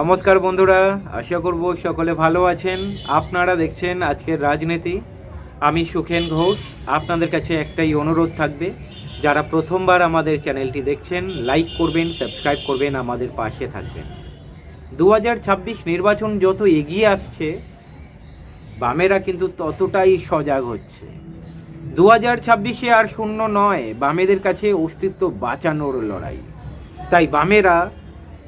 নমস্কার বন্ধুরা, আশা করব সকলে ভালো আছেন। আপনারা দেখছেন আজকের রাজনীতি। আমি সুখেন ঘোষ, আপনাদের কাছে একটাই অনুরোধ থাকবে, যারা প্রথমবার আমাদের চ্যানেলটি দেখছেন, লাইক করবেন, সাবস্ক্রাইব করবেন, আমাদের পাশে থাকবেন। দু হাজার ছাব্বিশ নির্বাচন যত এগিয়ে আসছে, বামেরা কিন্তু ততটাই সজাগ হচ্ছে। দু হাজার ছাব্বিশে আর শূন্য নয়, বামেদের কাছে অস্তিত্ব বাঁচানোর লড়াই। তাই বামেরা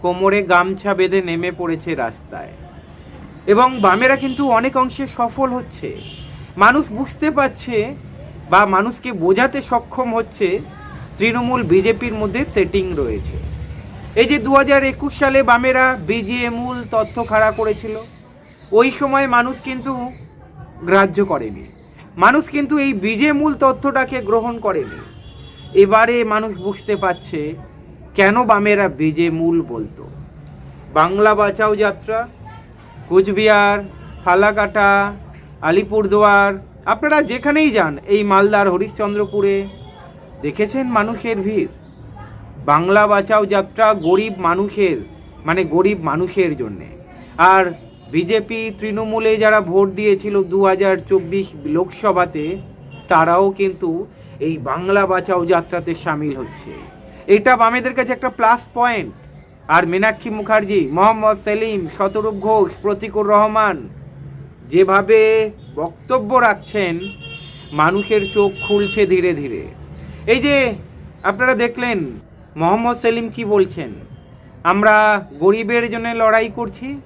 কোমরে গামছা বেঁধে নেমে পড়েছে রাস্তায়। এবং বামেরা কিন্তু অনেক অংশে সফল হচ্ছে। মানুষ বুঝতে পারছে বা মানুষকে বোঝাতে সক্ষম হচ্ছে তৃণমূল বিজেপির মধ্যে সেটিং রয়েছে। এই যে দু একুশ সালে বামেরা বিজিএমূল তথ্য খাড়া করেছিল, ওই সময় মানুষ কিন্তু গ্রাহ্য করেনি। মানুষ কিন্তু এই বিজেমূল তথ্যটাকে গ্রহণ করেনি। এবারে মানুষ বুঝতে পারছে কেন বামেরা বেজে মূল বলতো? বাংলা বাঁচাও যাত্রা, কুচবিহার, ফালাকাটা, আলিপুরদুয়ার, আপনারা যেখানেই যান, এই মালদার হরিশ্চন্দ্রপুরে, দেখেছেন মানুষের ভিড়? বাংলা বাঁচাও যাত্রা গরিব মানুষের মানে গরিব মানুষের জন্যে। আর বিজেপি তৃণমূলে যারা ভোট দিয়েছিল দু হাজার চব্বিশ লোকসভাতে, তারাও কিন্তু এই বাংলা বাঁচাও যাত্রাতে সামিল হচ্ছে। এটা বামেদের কাছে একটা প্লাস পয়েন্ট আর মীনাক্ষী মুখার্জি, মোহাম্মদ সেলিম, শতরূপ ঘোষ, প্রতিকুর রহমান, যেভাবে বক্তব্য রাখছেন, মানুষের চোখ খুলছে ধীরে ধীরে। এই যে আপনারা দেখলেন, মোহাম্মদ সেলিম কি বলছেন? আমরা গরিবের জন্য লড়াই করছি,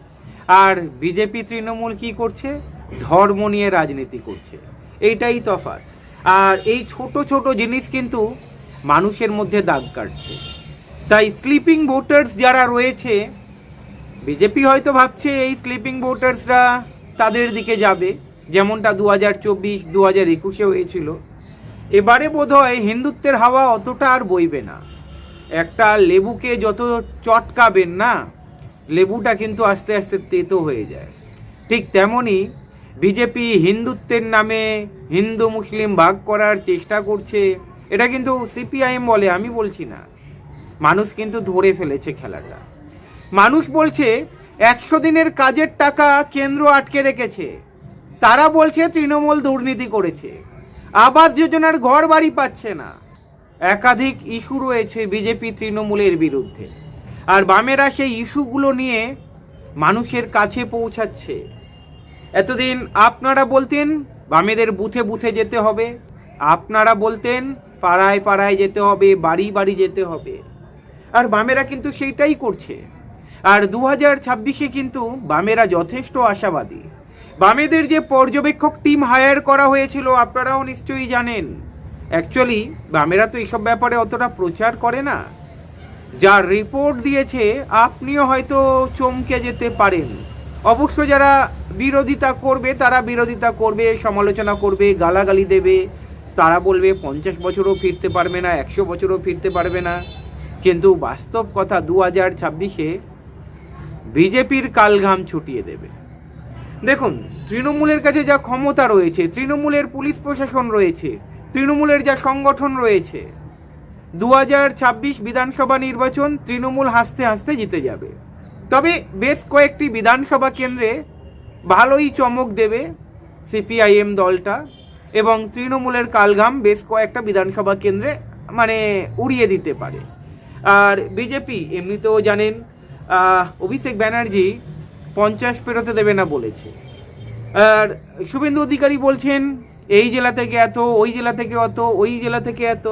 আর বিজেপি তৃণমূল কি করছে? ধর্ম নিয়ে রাজনীতি করছে। এইটাই তফাৎ। আর এই ছোট ছোট জিনিস কিন্তু মানুষের মধ্যে দাগ কাটছে। তাই স্লিপিং ভোটার্স যারা রয়েছে বিজেপি হয়তো ভাবছে এই স্লিপিং ভোটার্সরা তাদের দিকে যাবে, যেমনটা দু হাজার চব্বিশ দু হাজার একুশে হয়েছিল। এবারে বোধ হয় হিন্দুত্বের হাওয়া অতটা আর বইবে না। একটা লেবুকে যত চটকাবেন না, লেবুটা কিন্তু আস্তে আস্তে তেতো হয়ে যায়। ঠিক তেমনই বিজেপি হিন্দুত্বের নামে হিন্দু মুসলিম ভাগ করার চেষ্টা করছে এটা কিন্তু সিপিআইএম বলে, আমি বলছি না। মানুষ কিন্তু ধরে ফেলেছে খেলাটা। মানুষ বলছে, একশো দিনের কাজের টাকা কেন্দ্র আটকে রেখেছে। তারা বলছে, তৃণমূল দুর্নীতি করেছে। আবাস যোজনার ঘর বাড়ি পাচ্ছে না। একাধিক ইস্যু রয়েছে বিজেপি তৃণমূলের বিরুদ্ধে। আর বামেরা সেই ইস্যুগুলো নিয়ে মানুষের কাছে পৌঁছাচ্ছে। এতদিন আপনারা বলতেন, বামেদের বুথে বুথে যেতে হবে। আপনারা বলতেন পাড়ায় পাড়ায় যেতে হবে, বাড়ি বাড়ি যেতে হবে। আর বামেরা কিন্তু সেইটাই করছে। আর দু হাজার ছাব্বিশে কিন্তু বামেরা যথেষ্ট আশাবাদী। বামেদের যে পর্যবেক্ষক টিম হায়ার করা হয়েছিল, আপনারাও নিশ্চয়ই জানেন। অ্যাকচুয়ালি বামেরা তো এইসব ব্যাপারে অতটা প্রচার করে না। যা রিপোর্ট দিয়েছে, আপনিও হয়তো চমকে যেতে পারেন। অবশ্য যারা বিরোধিতা করবে, তারা বিরোধিতা করবে, সমালোচনা করবে, গালাগালি দেবে তারা বলবে পঞ্চাশ বছরও ফিরতে পারবে না, একশো বছরও ফিরতে পারবে না। কিন্তু বাস্তব কথা দু হাজার ছাব্বিশে বিজেপির কালঘাম ছুটিয়ে দেবে। দেখুন, তৃণমূলের কাছে যা ক্ষমতা রয়েছে, তৃণমূলের পুলিশ প্রশাসন রয়েছে, তৃণমূলের যা সংগঠন রয়েছে, দু হাজার ছাব্বিশ বিধানসভা নির্বাচন তৃণমূল হাসতে হাসতে জিতে যাবে। তবে বেশ কয়েকটি বিধানসভা কেন্দ্রে ভালোই চমক দেবে সিপিআইএম দলটা। এবং তৃণমূলের কালঘাম বেশ কয়েকটা বিধানসভা কেন্দ্রে মানে উড়িয়ে দিতে পারে। আর বিজেপি এমনিতেও জানেন অভিষেক ব্যানার্জি পঞ্চাশ পেরোতে দেবে না বলেছে। আর শুভেন্দু অধিকারী বলছেন, এই জেলা থেকে এত, ওই জেলা থেকে অত, ওই জেলা থেকে এত।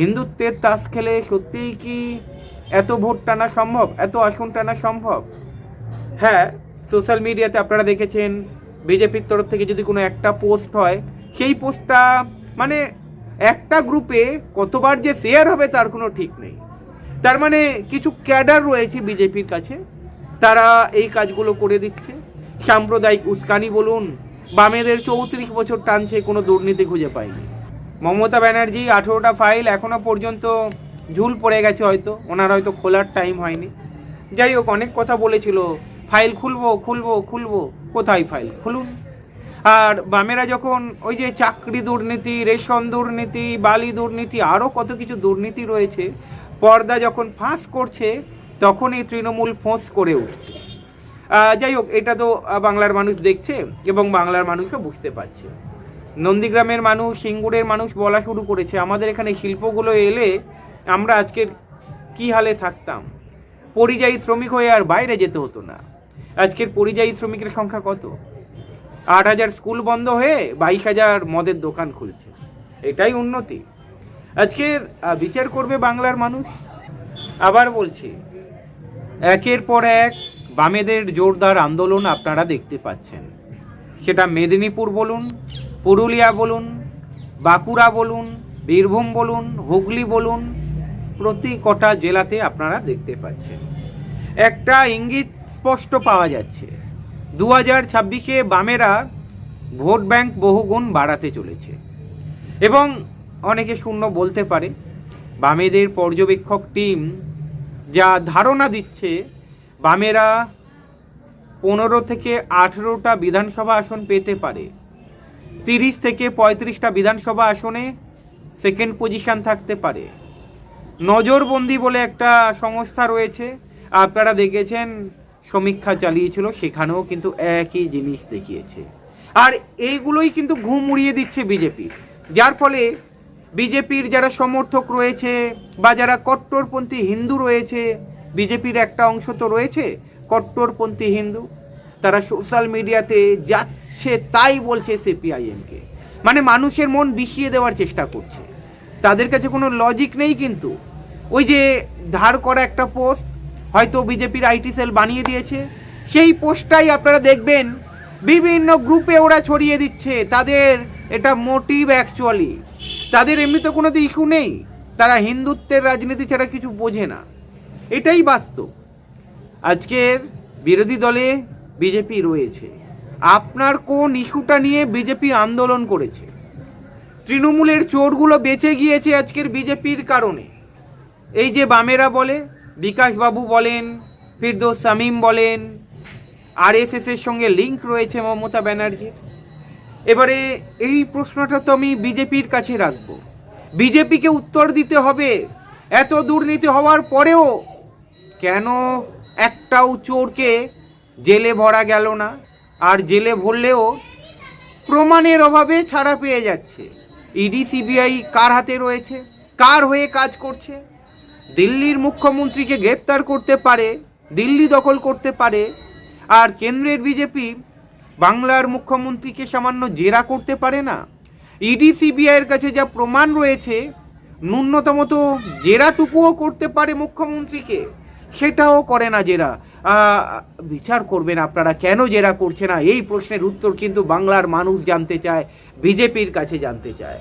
হিন্দুত্বের তাস খেলে সত্যিই কি এত ভোট টানা সম্ভব? এত আসন টানা সম্ভব? হ্যাঁ সোশ্যাল মিডিয়াতে আপনারা দেখেছেন বিজেপির তরফ থেকে যদি কোনো একটা পোস্ট হয় সেই পোস্টটা মানে একটা গ্রুপে কতবার যে শেয়ার হবে তার কোনো ঠিক নেই। তার মানে কিছু ক্যাডার রয়েছে বিজেপির কাছে, তারা এই কাজগুলো করে দিচ্ছে। সাম্প্রদায়িক উস্কানি বলুন, বামেদের চৌত্রিশ বছর টানছে, কোনো দুর্নীতি খুঁজে পায়নি। মমতা ব্যানার্জি আঠেরোটা ফাইল এখনও পর্যন্ত ঝুল পড়ে গেছে হয়তো, ওনার হয়তো খোলার টাইম হয়নি। যাই হোক, অনেক কথা বলেছিল ফাইল খুলবো খুলবো খুলবো, কোথায় ফাইল খুলুন। আর বামেরা যখন ওই যে চাকরি দুর্নীতি, রেশন দুর্নীতি, বালি দুর্নীতি আরও কত কিছু দুর্নীতি রয়েছে, পর্দা যখন ফাঁস করছে, তখনই তৃণমূল ফোঁস করে উঠছে। যাই হোক, এটা তো বাংলার মানুষ দেখছে এবং বাংলার মানুষও বুঝতে পারছে। নন্দীগ্রামের মানুষ, সিঙ্গুরের মানুষ বলা শুরু করেছে, আমাদের এখানে শিল্পগুলো এলে আমরা আজকের কি হালে থাকতাম? পরিযায়ী শ্রমিক হয়ে আর বাইরে যেতে হতো না। আজকের পরিযায়ী শ্রমিকের সংখ্যা কত? আট হাজার স্কুল বন্ধ হয়ে বাইশ হাজার মদের দোকান খুলছে। এটাই উন্নতি। আজকের বিচার করবে বাংলার মানুষ। আবার বলছি, একের পর এক বামেদের জোরদার আন্দোলন আপনারা দেখতে পাচ্ছেন। সেটা মেদিনীপুর বলুন, পুরুলিয়া বলুন, বাঁকুড়া বলুন, বীরভূম বলুন, হুগলি বলুন, প্রতি কটা জেলাতে আপনারা দেখতে পাচ্ছেন। একটা ইঙ্গিত স্পষ্ট পাওয়া যাচ্ছে। দু হাজার ছাব্বিশে বামেরা ভোট ব্যাংক বহুগুণ বাড়াতে চলেছে। এবং অনেকে শূন্য বলতে পারে, বামেদের পর্যবেক্ষক টিম যা ধারণা দিচ্ছে, বামেরা পনেরো থেকে আঠেরোটা বিধানসভা আসন পেতে পারে। তিরিশ থেকে পঁয়ত্রিশটা বিধানসভা আসনে সেকেন্ড পজিশন থাকতে পারে। নজরবন্দি বলে একটা সংস্থা রয়েছে, আপনারা দেখেছেন সমীক্ষা চালিয়েছিল, সেখানেও কিন্তু একই জিনিস দেখিয়েছে। আর এইগুলোই কিন্তু ঘুম উড়িয়ে দিচ্ছে বিজেপি। যার ফলে বিজেপির যারা সমর্থক রয়েছে বা যারা কট্টরপন্থী হিন্দু রয়েছে, বিজেপির একটা অংশ তো রয়েছে, কট্টরপন্থী হিন্দু, তারা সোশ্যাল মিডিয়াতে যাচ্ছে তাই বলছে সিপিআইএমকে। মানে মানুষের মন বিষিয়ে দেওয়ার চেষ্টা করছে। তাদের কাছে কোনো লজিক নেই কিন্তু। ওই যে ধার করা একটা পোস্ট হয়তো বিজেপির আইটি সেল বানিয়ে দিয়েছে। সেই পোস্টটাই আপনারা দেখবেন, বিভিন্ন গ্রুপে ওরা ছড়িয়ে দিচ্ছে। তাদের এটা মোটিভ অ্যাকচুয়ালি তাদের এমনিতে কোনো তো ইস্যু নেই। তারা হিন্দুত্বের রাজনীতি ছাড়া কিছু বোঝে না। এটাই বাস্তব। আজকের বিরোধী দলে বিজেপি রয়েছে। আপনার কোন ইস্যুটা নিয়ে বিজেপি আন্দোলন করেছে? তৃণমূলের চোরগুলো বেঁচে গিয়েছে আজকের বিজেপির কারণে। এই যে বামেরা বলে বিকাশবাবু বলেন, ফিরদোস শামীম বলেন, আরএসএস এর সঙ্গে লিঙ্ক রয়েছে মমতা ব্যানার্জির। এবারে এই প্রশ্নটা তো আমি বিজেপির কাছে রাখব। বিজেপিকে উত্তর দিতে হবে। এত দুর্নীতি হওয়ার পরেও কেন একটাও চোরকে জেলে ভরা গেল না? আর জেলে ভরলেও প্রমাণের অভাবে ছাড়া পেয়ে যাচ্ছে। ইডি, সিবিআই কার হাতে রয়েছে? কার হয়ে কাজ করছে? দিল্লির মুখ্যমন্ত্রীকে গ্রেপ্তার করতে পারে, দিল্লি দখল করতে পারে, আর কেন্দ্রের বিজেপি বাংলার মুখ্যমন্ত্রীকে সামান্য জেরা করতে পারে না। ইডি সিবিআইয়ের কাছে যা প্রমাণ রয়েছে, ন্যূনতম তো জেরাটুকুও করতে পারে মুখ্যমন্ত্রীকে, সেটাও করে না জেরা। বিচার করবেন আপনারা, কেন জেরা করছে না? এই প্রশ্নের উত্তর কিন্তু বাংলার মানুষ জানতে চায়, বিজেপির কাছে জানতে চায়।